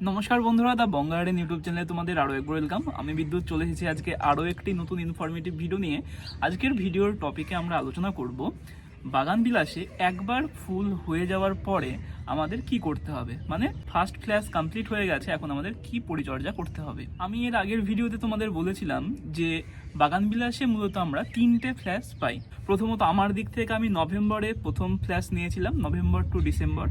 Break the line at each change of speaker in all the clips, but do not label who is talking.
নমস্কার বন্ধুরা দা বঙ্গারেন ইউটিউব চ্যানেলে তোমাদের আরও একবার ওয়েলকাম আমি বিদ্যুৎ, চলে এসেছি আজকে আরও একটি নতুন ইনফরমেটিভ ভিডিও নিয়ে। আজকের ভিডিওর টপিকে আমরা আলোচনা করব বাগান বিলাসে একবার ফুল হয়ে যাওয়ার পরে আমাদের কি করতে হবে? মানে ফার্স্ট ফ্ল্যাশ কমপ্লিট হয়ে গেছে, এখন আমাদের কি পরিচর্যা করতে হবে? আমি এর আগের ভিডিওতে তোমাদের বলেছিলাম যে বাগান বিলাসে মূলত আমরা তিনটে ফ্ল্যাশ পাই। প্রথমত আমার দিক থেকে আমি নভেম্বরে প্রথম ফ্ল্যাশ নিয়েছিলাম, November to December.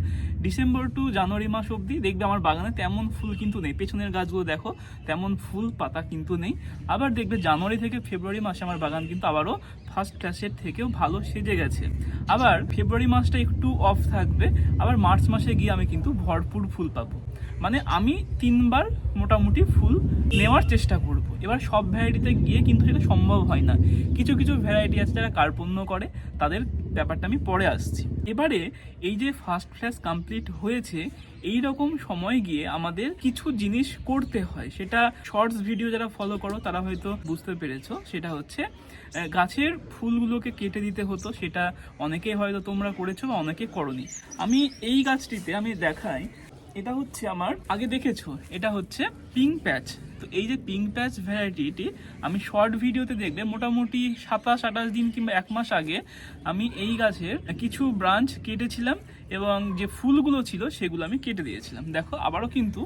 December to January মাস অবধি দেখবে আমার বাগানে তেমন ফুল কিন্তু নেই। পেছনের গাছগুলো দেখো, তেমন ফুল পাতা কিন্তু নেই। আবার দেখবে জানুয়ারি থেকে ফেব্রুয়ারি মাসে আমার বাগান কিন্তু আবারও ফার্স্ট ফ্ল্যাশের থেকেও ভালো সেজে গেছে। আবার ফেব্রুয়ারি মাসটা একটু অফ থাকবে, আবার মার্চ মাসে গিয়ে আমি কিন্তু ভরপুর ফুল পাবো। মানে আমি তিনবার মোটামুটি ফুল নেওয়ার চেষ্টা করব। এবার সব ভ্যারাইটিতে গিয়ে কিন্তু সেটা সম্ভব হয় না। কিছু কিছু ভ্যারাইটি আছে যারা কার্পণ্য করে, তাদের ব্যাপারটা আমি পরে আসছি। এবারে এই যে ফার্স্ট ফ্ল্যাশ কমপ্লিট হয়েছে এই রকম সময় গিয়ে আমাদের কিছু জিনিস করতে হয়। সেটা শর্টস ভিডিও যারা ফলো করো, তারা হয়তো বুঝতে পেরেছ। সেটা হচ্ছে গাছের ফুলগুলোকে কেটে দিতে হতো। সেটা অনেকেই হয়তো তোমরা করেছ বা অনেকে করনি। আমি এই গাছটিতে আমি দেখাই এটা হচ্ছে আমার, আগে দেখেছ, এটা হচ্ছে পিঙ্ক প্যাচ তো এই যে পিঙ্ক প্যাচ ভ্যারাইটিটি আমি শর্ট ভিডিওতে দেখবে, মোটামুটি সাতাশ, আঠাশ দিন কিংবা এক মাস আগে আমি এই গাছের কিছু ব্রাঞ্চ কেটেছিলাম এবং যে ফুলগুলো ছিল সেগুলো আমি কেটে দিয়েছিলাম। দেখো, আবারও কিন্তু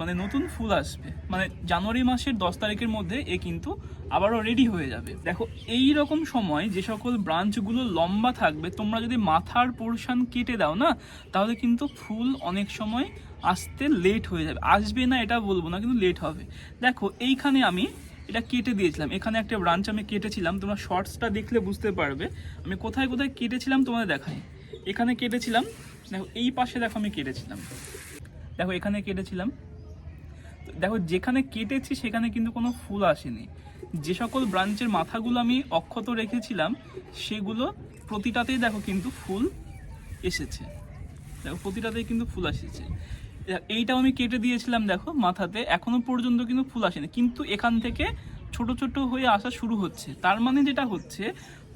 মানে নতুন ফুল আসবে। মানে জানুয়ারি মাসের দশ তারিখের মধ্যে এ কিন্তু আবারও রেডি হয়ে যাবে। দেখো, এই রকম সময় যে সকল ব্রাঞ্চগুলো লম্বা থাকবে, তোমরা যদি মাথার পোর্শন কেটে দাও না, তাহলে কিন্তু ফুল অনেক সময় আসতে লেট হয়ে যাবে। আসবে না এটা বলব না, কিন্তু লেট হবে। দেখো, এইখানে আমি এটা কেটে দিয়েছিলাম। এখানে একটা ব্রাঞ্চ আমি কেটেছিলাম। তোমরা শর্টসটা দেখলে বুঝতে পারবে। আমি কোথায় কোথায় কেটেছিলাম তোমাদের দেখাই। এখানে কেটেছিলাম, দেখো, এই পাশে দেখো আমি কেটেছিলাম। দেখো, এখানে কেটেছিলাম। দেখো, যেখানে কেটেছি সেখানে কিন্তু কোনো ফুল আসেনি। যে সকল ব্রাঞ্চের মাথাগুলো আমি অক্ষত রেখেছিলাম, সেগুলো প্রতিটাতেই দেখো কিন্তু ফুল এসেছে। দেখো, প্রতিটাতেই কিন্তু ফুল এসেছে এইটাও আমি কেটে দিয়েছিলাম, দেখো, মাথাতে। এখনও পর্যন্ত কিন্তু ফুল আসেনি। কিন্তু এখান থেকে ছোট ছোট হয়ে আসা শুরু হচ্ছে। তার মানে যেটা হচ্ছে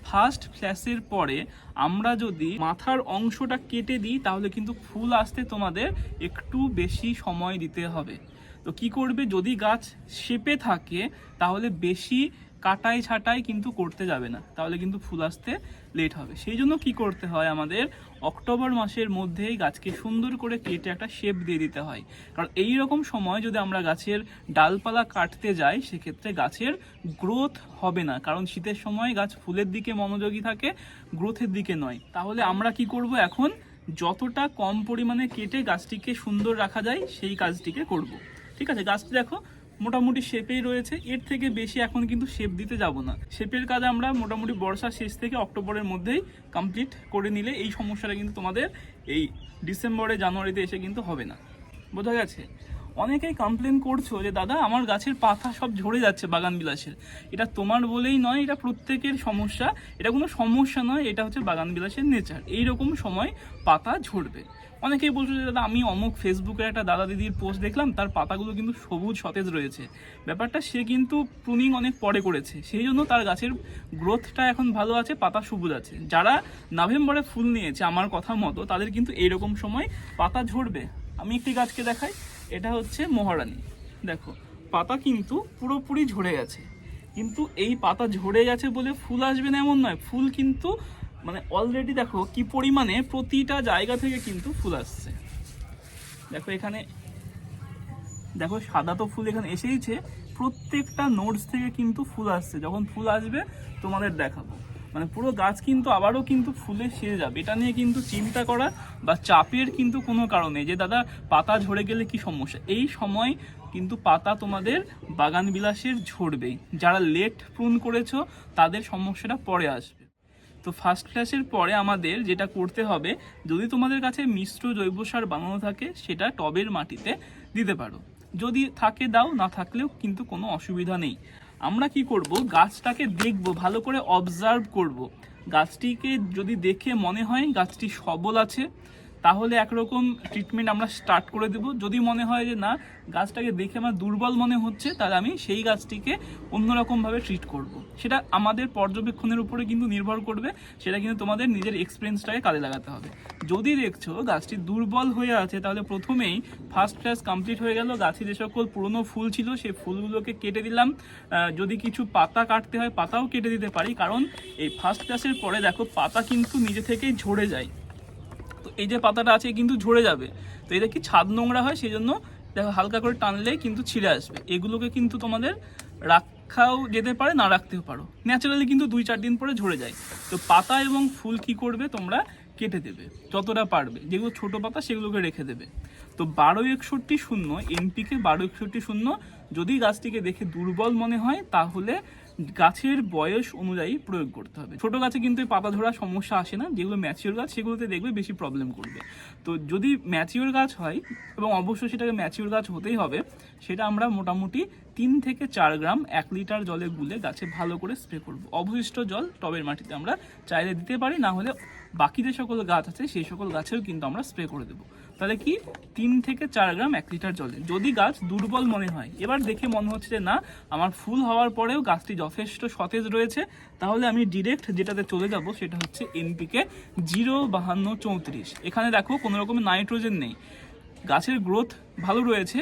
ফার্স্ট ফ্ল্যাশের পরে আমরা যদি মাথার অংশটা কেটে দিই, তাহলে কিন্তু ফুল আসতে তোমাদের একটু বেশি সময় দিতে হবে। তো কি করবে? যদি গাছ শেপে থাকে, তাহলে বেশি কাটাই ছাটাই কিন্তু করতে যাবে না। তাহলে কিন্তু ফুল আসতে লেট হবে। সেই জন্য কি করতে হয় আমাদের? অক্টোবর মাসের মধ্যেই গাছকে সুন্দর করে কেটে একটা শেপ দিয়ে দিতে হয়। কারণ এই রকম সময় যদি আমরা গাছের ডালপালা কাটতে যাই, সেক্ষেত্রে গাছের গ্রোথ হবে না। কারণ শীতের সময় গাছ ফুলের দিকে মনোযোগী থাকে গ্রোথের দিকে নয়। তাহলে আমরা কি করব এখন? যতটা কম পরিমাণে কেটে গাছটিকে সুন্দর রাখা যায়, সেই কাজটিকে করব। ঠিক আছে? গাছটি দেখো মোটামুটি শেপেই রয়েছে। এর থেকে বেশি এখন কিন্তু শেপ দিতে যাব না। শেপের কাজ আমরা মোটামুটি বর্ষার শেষ থেকে অক্টোবরের মধ্যেই কমপ্লিট করে নিলে এই সমস্যাটা কিন্তু তোমাদের এই ডিসেম্বরে, জানুয়ারিতে এসে কিন্তু হবে না। বোঝা গেছে? অনেকেই কমপ্লেন করছ যে, দাদা, আমার গাছের পাতা সব ঝরে যাচ্ছে বাগান বিলাসের। এটা তোমার বলেই নয়, এটা প্রত্যেকের সমস্যা। এটা কোনো সমস্যা নয়, এটা হচ্ছে বাগান বিলাসের নেচার এইরকম সময় পাতা ঝরবে। অনেকেই বলছো যে, দাদা, আমি অমুক ফেসবুকে একটা দাদা দিদির পোস্ট দেখলাম, তার পাতাগুলো কিন্তু সবুজ, সতেজ রয়েছে। ব্যাপারটা সে কিন্তু প্রুনিং অনেক পরে করেছে। সেই জন্য তার গাছের গ্রোথটা এখন ভালো আছে, পাতা সবুজ আছে। যারা নভেম্বরে ফুল নিয়েছে, আমার কথা মতো, তাদের কিন্তু এইরকম সময় পাতা ঝরবে। আমি একটি গাছকে দেখাই, এটা হচ্ছে মহারানী। দেখো, পাতা কিন্তু পুরোপুরি ঝরে গেছে। কিন্তু এই পাতা ঝরে গেছে বলে ফুল আসবে না এমন নয়। ফুল কিন্তু মানে অলরেডি দেখো কি পরিমাণে প্রতিটা জায়গা থেকে কিন্তু ফুল আসছে। দেখো এখানে, দেখো সাদা তো ফুল এখানে এসেইছে, প্রত্যেকটা নোটস থেকে কিন্তু ফুল আসছে। যখন ফুল আসবে, তোমাদের দেখাবো। মানে পুরো গাছ কিন্তু আবারও কিন্তু ফুলে সেরে যাবে। এটা নিয়ে কিন্তু চিন্তা করা বা চাপের কিন্তু কোনো কারণ যে, দাদা, পাতা ঝরে গেলে কি সমস্যা? এই সময় কিন্তু পাতা তোমাদের বাগান বিলাসের ঝরবেই। যারা লেট প্রুন করেছ, তাদের সমস্যাটা পরে আসবে। তো ফার্স্ট ক্লাসের পরে আমাদের যেটা করতে হবে, যদি তোমাদের কাছে মিশ্র জৈব সার বানানো থাকে, সেটা টবের মাটিতে দিতে পারো। যদি থাকে, দাও, না থাকলেও কিন্তু কোনো অসুবিধা নেই। আমরা কি করব, গাছটাকে দেখব, ভালো করে অবজার্ভ করব। গাছটিকে যদি দেখে মনে হয় গাছটি সবল আছে তাহলে একরকম ট্রিটমেন্ট আমরা স্টার্ট করে দেব। যদি মনে হয় যে, না, গাছটাকে দেখে আমার দুর্বল মনে হচ্ছে, তাহলে আমি সেই গাছটিকে অন্যরকমভাবে ট্রিট করব। সেটা আমাদের পর্যবেক্ষণের উপরে কিন্তু নির্ভর করবে, সেটা কিন্তু তোমাদের নিজের এক্সপিরিয়েন্সটাকে কাজে লাগাতে হবে। যদি দেখছ গাছটি দুর্বল হয়ে আছে, তাহলে প্রথমেই ফার্স্ট ক্লাস কমপ্লিট হয়ে গেল। গাছে যে সকল পুরনো ফুল ছিল, সেই ফুলগুলোকে কেটে দিলাম। যদি কিছু পাতা কাটতে হয়, পাতাও কেটে দিতে পারি। কারণ এই ফার্স্ট ক্লাসের পরে দেখো, পাতা কিন্তু নিজে থেকেই ঝরে যায়। এই যে পাতাটা আছে কিন্তু ঝরে যাবে। তো এটা কি ছাদ নোংরা হয়, সেই জন্য দেখো হালকা করে টানলেই কিন্তু ছিঁড়ে আসবে। এগুলোকে কিন্তু তোমাদের রাখাও যেতে পারে, না রাখতেও পারো। ন্যাচারালি কিন্তু দুই চার দিন পরে ঝরে যায়। তো পাতা এবং ফুল কি করবে, তোমরা কেটে দেবে, যতটা পারবে। যেগুলো ছোট পাতা, সেগুলোকে রেখে দেবে। তো বারো একষট্টি শূন্য এনপিকে বারো একষট্টি শূন্য, যদি গাছটিকে দেখে দুর্বল মনে হয়, তাহলে গাছের বয়স অনুযায়ী প্রয়োগ করতে হবে। ছোট গাছে কিন্তু পাতা ঝরা সমস্যা আসে না। যেগুলো ম্যাচিওর গাছ, সেগুলোতে দেখবে বেশি প্রবলেম করবে। তো যদি ম্যাচিওর গাছ হয়, এবং অবশ্যই সেটাকে ম্যাচিওর গাছ হতেই হবে, সেটা আমরা মোটামুটি তিন থেকে চার গ্রাম এক লিটার জলে গুলে গাছে ভালো করে স্প্রে করব। অবশিষ্ট জল টবের মাটিতে আমরা চাইলে দিতে পারি, না হলে বাকি যে সকল গাছ আছে, সেই সকল গাছেও কিন্তু আমরা স্প্রে করে দেবো। তাহলে কি? তিন থেকে চার গ্রাম এক লিটার জলে যদি গাছ দুর্বল মনে হয়, এবার দেখে মনে হচ্ছে যে না, আমার ফুল হওয়ার পরেও গাছটি যথেষ্ট সতেজ রয়েছে, তাহলে আমি ডিরেক্ট যেটাতে চলে যাব সেটা হচ্ছে এনপিকে জিরো বাহান্ন চৌত্রিশ। এখানে দেখো কোনো রকমের নাইট্রোজেন নেই। গাছের গ্রোথ ভালো রয়েছে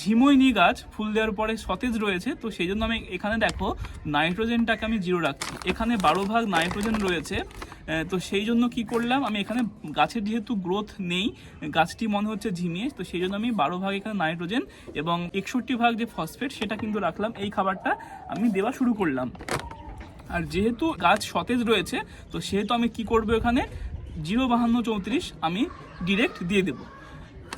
ঝিমইনি গাছ, ফুল দেওয়ার পরে সতেজ রয়েছে, তো সেই জন্য আমি এখানে দেখো নাইট্রোজেনটাকে আমি জিরো রাখছি। এখানে বারো ভাগ নাইট্রোজেন রয়েছে তো সেই জন্য কি করলাম, আমি এখানে গাছের যেহেতু গ্রোথ নেই, গাছটি মনে হচ্ছে ঝিমিয়ে, তো সেই জন্য আমি বারো ভাগ এখানে নাইট্রোজেন এবং একষট্টি ভাগ যে ফসফেট, সেটা কিন্তু রাখলাম। এই খাবারটা আমি দেওয়া শুরু করলাম। আর যেহেতু গাছ সতেজ রয়েছে, তো সেহেতু আমি কি করব এখানে? জিরো বাহান্ন চৌত্রিশ আমি ডিরেক্ট দিয়ে দেবো।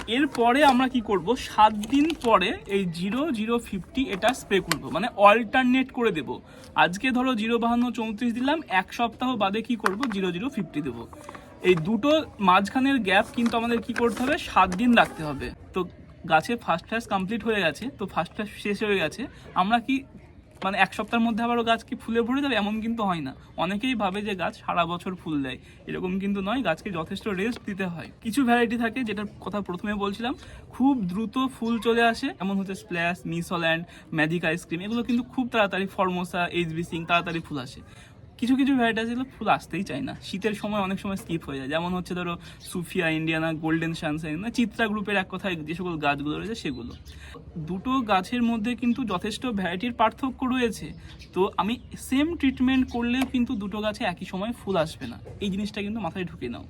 এরপরে আমরা কি করব? সাত দিন পরে এই জিরো জিরো ফিফটি এটা স্প্রে করব। মানে অল্টারনেট করে দেব। আজকে ধরো জিরো বাহান্ন চৌত্রিশ দিলাম, এক সপ্তাহ বাদে কি করব? জিরো জিরো ফিফটি দেবো। এই দুটো মাঝখানের গ্যাপ কিন্তু আমাদের কি করতে হবে? সাত দিন রাখতে হবে। তো গাছে ফার্স্ট ফ্লাস কমপ্লিট হয়ে গেছে। তো ফার্স্ট ফ্লাস শেষ হয়ে গেছে। আমরা কি মানে এক সপ্তাহের মধ্যে আবারও গাছ কি ফুলে ভরে যাবে? এমন কিন্তু হয় না। অনেকেই ভাবে যে গাছ সারা বছর ফুল দেয়। এরকম কিন্তু নয়, গাছকে যথেষ্ট রেস্ট দিতে হয়। কিছু ভ্যারাইটি থাকে যেটার কথা প্রথমে বলছিলাম। খুব দ্রুত ফুল চলে আসে। এমন হচ্ছে স্প্ল্যাশ মিসল্যান্ড ম্যাজিক আইসক্রিম এগুলো কিন্তু খুব তাড়াতাড়ি ফর্মোসা সিং তাড়াতাড়ি ফুল আসে। কিছু কিছু ভ্যারাইটি আছে ফুল আসতেই চায় না। শীতের সময় অনেক সময় স্কিপ হয়ে যায়। যেমন হচ্ছে ধরো সুফিয়া, ইন্ডিয়ানা গোল্ডেন শানসাইন মানে চিত্রা গ্রুপের এক কথায় যে সকল গাছগুলো রয়েছে সেগুলো। দুটো গাছের মধ্যে কিন্তু যথেষ্ট ভ্যারাইটির পার্থক্য রয়েছে। তো আমি সেম ট্রিটমেন্ট করলেও কিন্তু দুটো গাছে একই সময় ফুল আসবে না। এই জিনিসটা কিন্তু মাথায় ঢুকে নাও।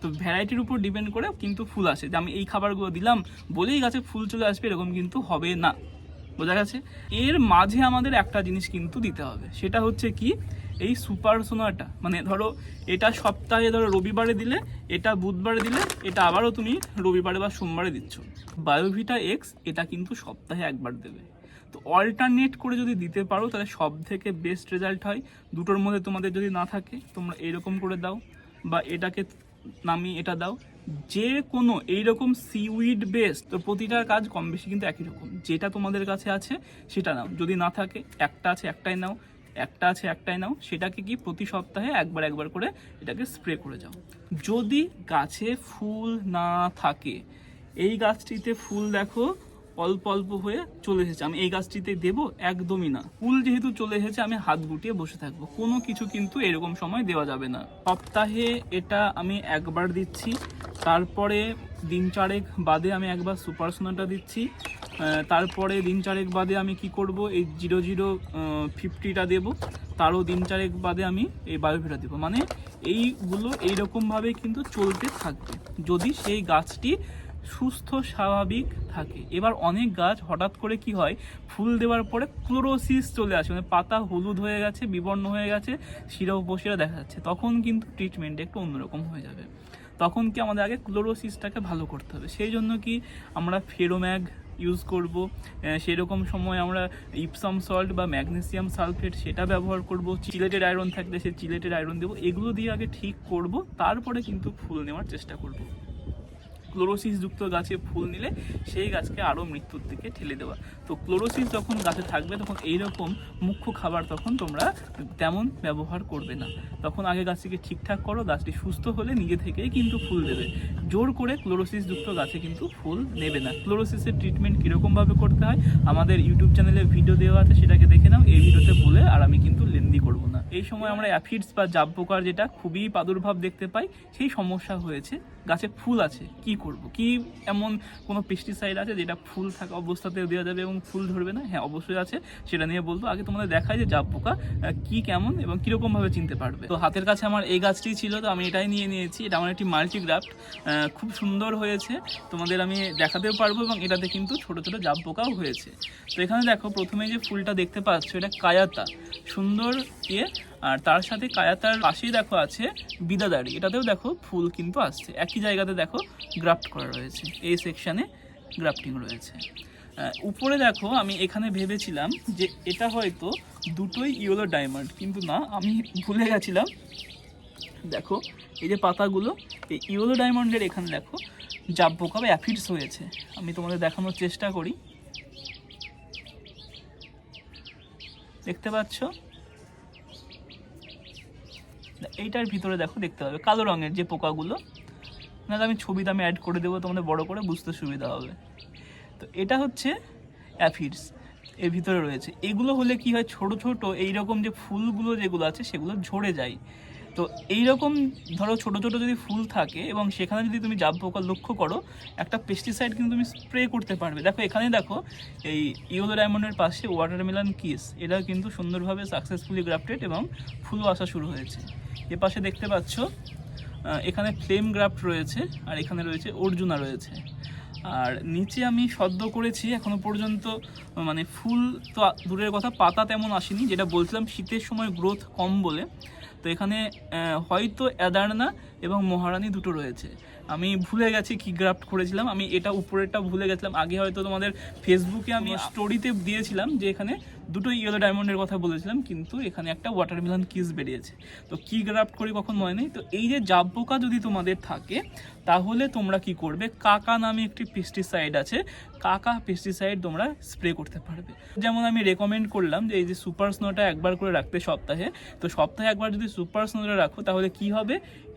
তো ভ্যারাইটির উপর ডিপেন্ড করে কিন্তু ফুল আসে। যে আমি এই খাবারগুলো দিলাম, বলেই গাছে ফুল চলে আসবে, এরকম কিন্তু হবে না। বোঝা গেছে? এর মাঝে আমাদের একটা জিনিস কিন্তু দিতে হবে। সেটা হচ্ছে কি? এই সুপার সোনাটা মানে ধরো এটা সপ্তাহে ধরো রবিবারে দিলে, এটা বুধবারে দিলে, এটা আবারও তুমি রবিবারে বা সোমবারে দিচ্ছ। বায়োভিটা এক্স এটা কিন্তু সপ্তাহে একবার দেবে। তো অল্টারনেট করে যদি দিতে পারো, তাহলে সব থেকে বেস্ট রেজাল্ট হয়। দুটোর মধ্যে তোমাদের যদি না থাকে, তোমরা এরকম করে দাও, বা এটাকে নামিয়ে এটা দাও। যে কোনো এইরকম সিউইড বেস তো প্রতিটার কাজ কম বেশি কিন্তু একই রকম। যেটা তোমাদের কাছে আছে, সেটা নাও। যদি না থাকে, একটা আছে, একটাই নাও। একটা আছে, একটাই নাও। সেটাকে কি প্রতি সপ্তাহে একবার একবার করে এটাকে স্প্রে করে যাও। যদি গাছে ফুল না থাকে, এই গাছটিতে ফুল দেখো অল্প অল্প হয়ে চলে এসেছে। আমি এই গাছটিতে দেবো একদমই না। ফুল যেহেতু চলে এসেছে, আমি হাত গুটিয়ে বসে থাকব। কোনো কিছু কিন্তু এরকম সময় দেওয়া যাবে না। সপ্তাহে এটা আমি একবার দিচ্ছি। তারপরে দিন চারেক বাদে আমি একবার সুপার সোনাটা দিচ্ছি। তারপরে দিন চারেক বাদে আমি কি করব? এই জিরো জিরো ফিফটিটা দেবো। তারও দিন চারেক বাদে আমি এই বায়োভিটা দেবো। মানে এইগুলো এইরকমভাবে কিন্তু চলতে থাকবে। যদি সেই গাছটি সুস্থ, স্বাভাবিক থাকে। এবার অনেক গাছ হঠাৎ করে কি হয়? ফুল দেওয়ার পরে ক্লোরোসিস চলে আসে। মানে পাতা হলুদ হয়ে গেছে, বিবর্ণ হয়ে গেছে শিরা উপশিরা দেখা যাচ্ছে তখন কিন্তু ট্রিটমেন্ট একটু অন্যরকম হয়ে যাবে। তখন কি আমাদের আগে ক্লোরোসিসটাকে ভালো করতে হবে। সেই জন্য কি আমরা ফেরোম্যাগ ইউজ করব। সেই রকম সময় আমরা ইপসাম সল্ট বা ম্যাগনেসিয়াম সালফেট সেটা ব্যবহার করব। চিলেটেড আয়রন থাকলে সে চিলেটেড আয়রন দেবো। এগুলো দিয়ে আগে ঠিক করব। তারপরে কিন্তু ফুল নেওয়ার চেষ্টা করব। ক্লোরোসিস যুক্ত গাছে ফুল নিলে সেই গাছকে আরও মৃত্যুর দিকে ঠেলে দেওয়া। তো ক্লোরোসিস যখন গাছে থাকবে, তখন এইরকম মুখ্য খাবার তখন তোমরা তেমন ব্যবহার করবে না। তখন আগে গাছটিকে ঠিকঠাক করো, গাছটি সুস্থ হলে নিজে থেকেই কিন্তু ফুল দেবে। জোর করে ক্লোরোসিস যুক্ত গাছে কিন্তু ফুল নেবে না। ক্লোরোসিসের ট্রিটমেন্ট কীরকমভাবে করতে হয়, আমাদের ইউটিউব চ্যানেলে ভিডিও দেওয়া আছে, সেটাকে দেখে নাও। এই ভিডিওতে বলে আর আমি কিন্তু লেন্দি করব না। এই সময় আমরা অ্যাফিডস বা জাব পোকার যেটা খুবই প্রাদুর্ভাব দেখতে পাই, সেই সমস্যা হয়েছে। গাছে ফুল আছে, কি করব? কি এমন কোনো পেস্টিসাইড আছে যেটা ফুল থাকা অবস্থাতে দেওয়া যাবে এবং ফুল ধরবে না? হ্যাঁ অবশ্যই আছে। সেটা নিয়ে বলব। আগে তোমাদের দেখায় যে জাব পোকা কি কেমন এবং কীরকম ভাবে চিনতে পারবে। তো হাতের কাছে আমার এই গাছটি ছিল, তো আমি এটাই নিয়ে নিয়েছি। এটা আমার একটি মাল্টিগ্রাফট খুব সুন্দর হয়েছে। তোমাদের আমি দেখাতেও পারব এবং এটাতে কিন্তু ছোট ছোট জাব পোকাও হয়েছে। তো এখানে দেখো, প্রথমে যে ফুলটা দেখতে পাচ্ছ, এটা কায়াতা। সুন্দর ইয়ে আর তার সাথে কায়াতার পাশেই দেখো আছে বিদাদারি এটাতেও দেখো ফুল কিন্তু আসছে। একই জায়গাতে দেখো গ্রাফট করা রয়েছে। এই সেকশানে গ্রাফটিং রয়েছে। উপরে দেখো আমি এখানে ভেবেছিলাম যে এটা হয়তো দুটোই ইয়েলো ডায়মন্ড, কিন্তু না, আমি ভুলে গেছিলাম। দেখো, এই যে পাতাগুলো, এই ইয়েলো ডায়মন্ডের এখানে দেখো জাব পোকা বা অ্যাফিডস হয়েছে। আমি তোমাদের দেখানোর চেষ্টা করি। দেখতে পাচ্ছ? এইটার ভিতরে দেখো দেখতে হবে কালো রঙের যে পোকাগুলো। না আমি ছবিতে আমি অ্যাড করে দেবো তোমাদের বড় করে, বুঝতে সুবিধা হবে। তো এটা হচ্ছে অ্যাফিডস এর ভিতরে রয়েছে। এগুলো হলে কি হয়, ছোট ছোট এইরকম যে ফুলগুলো যেগুলো আছে, সেগুলো ঝরে যায়। তো এইরকম ধরো ছোট ছোট যদি ফুল থাকে এবং সেখানে যদি তুমি জাব পোকা লক্ষ্য করো, একটা পেস্টিসাইড কিন্তু তুমি স্প্রে করতে পারবে। দেখো, এখানে দেখো, এই ইয়েলো ডায়মন্ডের পাশে ওয়াটারমেলন কিস এটা কিন্তু সুন্দরভাবে সাকসেসফুলি গ্রাফটেড এবং ফুলও আসা শুরু হয়েছে। এ পাশে দেখতে পাচ্ছ এখানে ফ্লেম গ্রাফট রয়েছে আর এখানে রয়েছে অর্জুনা রয়েছে। আর নিচে আমি সদ্য করেছি, এখনও পর্যন্ত মানে ফুল তো দূরের কথা, পাতা তেমন আসেনি, যেটা বলছিলাম শীতের সময় গ্রোথ কম বলে। তো এখানে হয়তো অ্যাদারনা এবং মহারানী দুটো রয়েছে। আমি ভুলে গেছি কি গ্রাফট করেছিলাম। আমি এটা উপরেরটা ভুলে গেছিলাম। আগে হয়তো তোমাদের ফেসবুকে আমি স্টোরিতে দিয়েছিলাম যে এখানে দুটো ইয়েলো ডায়মন্ডের কথা বলেছিলাম, কিন্তু এখানে একটা ওয়াটারমেলন কিস বেরিয়েছে। তো কি গ্রাফট করি কখন মনে নেই? তো এই যে জাব পোকা যদি তোমাদের থাকে, তাহলে তোমরা কি করবে? কাকা নামে একটি পেস্টিসাইড আছে, কাকা পেস্টিসাইড তোমরা স্প্রে করতে পারবে। যেমন আমি রেকমেন্ড করলাম যে এই যে সুপার স্নোটা একবার করে রাখতে সপ্তাহে, তো সপ্তাহে একবার যদি সুপার স্নোটা রাখো, তাহলে কি হবে?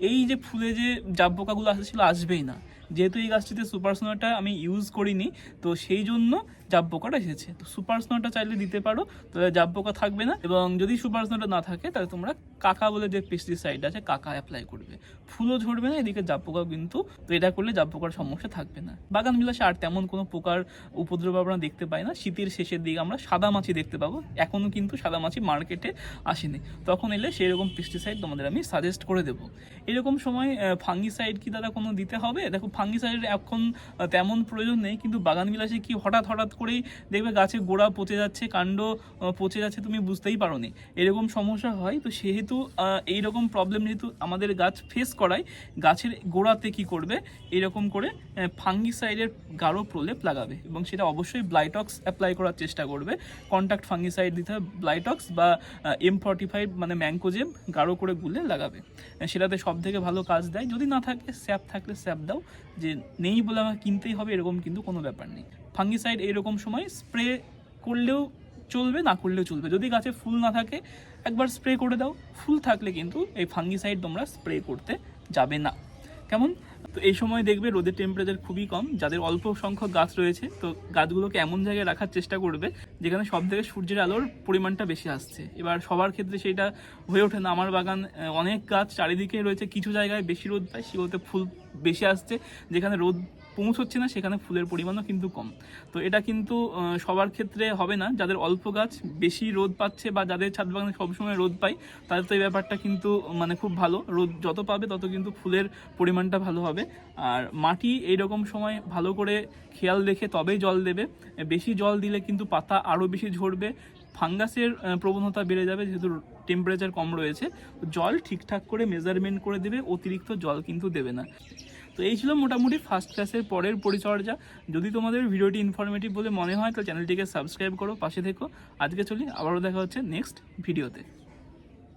এই যে ফুলে যে জাব পোকাগুলো আসে আসবেই না। যেহেতু এই গাছটিতে সুপার স্নোটা আমি ইউজ করিনি, তো সেই জন্য জাব পোকাটা এসেছে। তো সুপার স্নোটা চাইলে দিতে পারো, তাহলে জাব পোকা থাকবে না। এবং যদি সুপার স্নোটা না থাকে, তাহলে তোমরা কাকা বলে যে পেস্টিসাইড আছে, কাকা অ্যাপ্লাই করবে। ফুলও ঝরবে না, এদিকে জাব পোকাও কিন্তু এটা করলে জাব পোকার সমস্যা থাকবে না। বাগান বিলাসে আর তেমন কোনো পোকার উপদ্রব আমরা দেখতে পাই না। শীতের শেষের দিকে আমরা সাদা মাছি দেখতে পাবো। এখনও কিন্তু সাদা মাছি মার্কেটে আসেনি। তখন এলে সেই রকম পেস্টিসাইড তোমাদের আমি সাজেস্ট করে দেবো। এরকম সময় ফাঙ্গিসাইড কি দাদা কোনো দিতে হবে? দেখো ফাঙ্গিসাইড এখন তেমন প্রয়োজন নেই, কিন্তু বাগান বিলাসে কি হঠাৎ হঠাৎ করেই দেখবে গাছে গোড়া পচে যাচ্ছে, কাণ্ড পচে যাচ্ছে তুমি বুঝতেই পারো নি এরকম সমস্যা হয়, তো সেহেতু আহ, এইরকম প্রবলেম যেহেতু আমাদের গাছ ফেস করায় গাছের গোড়াতে কি করবে? এরকম করে ফাঙ্গিসাইডের গাঢ় প্রলেপ লাগাবে এবং সেটা অবশ্যই ব্লাইটক্স অ্যাপ্লাই করার চেষ্টা করবে। কন্ট্যাক্ট ফাঙ্গিসাইড দিতে হবে ব্লাইটক্স বা এম ফর্টি ফাইভ মানে ম্যাঙ্কোজেম গাঢ় করে গুলে লাগাবে। সেটাতে সব থেকে ভালো কাজ দেয়। যদি না থাকে স্যাপ থাকলে স্যাপ দাও। যে নেই বলে আমার কিনতেই হবে এরকম কিন্তু কোনো ব্যাপার নেই। ফাঙ্গিসাইড এরকম সময় স্প্রে করলেও চলবে না করলেও চলবে। যদি গাছে ফুল না থাকে একবার স্প্রে করে দাও। ফুল থাকলে কিন্তু এই ফাঙ্গিসাইড তোমরা স্প্রে করতে যাবে না। কেমন? তো এই সময় দেখবে রোদের টেম্পারেচার খুবই কম, যাদের অল্প সংখ্যক গাছ রয়েছে, তো গাছগুলোকে এমন জায়গায় রাখার চেষ্টা করবে, যেখানে সব থেকে সূর্যের আলোর পরিমাণটা বেশি আসছে। এবার সবার ক্ষেত্রে সেটা হয়ে ওঠে না। আমার বাগান অনেক গাছ চারিদিকে রয়েছে, কিছু জায়গায় বেশি রোদ পায়, সেগুলোতে ফুল বেশি আসছে, যেখানে রোদ পৌঁছচ্ছে না, সেখানে ফুলের পরিমাণও কিন্তু কম। তো এটা কিন্তু সবার ক্ষেত্রে হবে না। যাদের অল্প গাছ বেশি রোদ পাচ্ছে বা যাদের ছাদ বাগানে সবসময় রোদ পায়, তাদের তো এই ব্যাপারটা কিন্তু মানে খুব ভালো। রোদ যত পাবে, তত কিন্তু ফুলের পরিমাণটা ভালো হবে। আর মাটি এইরকম সময় ভালো করে খেয়াল রেখে তবেই জল দেবে। বেশি জল দিলে কিন্তু পাতা আরও বেশি ঝরবে। ফাঙ্গাসের প্রবণতা বেড়ে যাবে, যেহেতু টেম্পারেচার কম রয়েছে। জল ঠিকঠাক করে মেজারমেন্ট করে দেবে, অতিরিক্ত জল কিন্তু দেবে না। তো এই ছিল মোটামুটি ফার্স্ট ক্লাসের পরের পরিচর্যা। যদি তোমাদের ভিডিওটি ইনফরমেটিভ বলে মনে হয় তো চ্যানেলটিকে সাবস্ক্রাইব করো, পাশে থেকো। আজকে চলি, আবারও দেখা হচ্ছে নেক্সট ভিডিওতে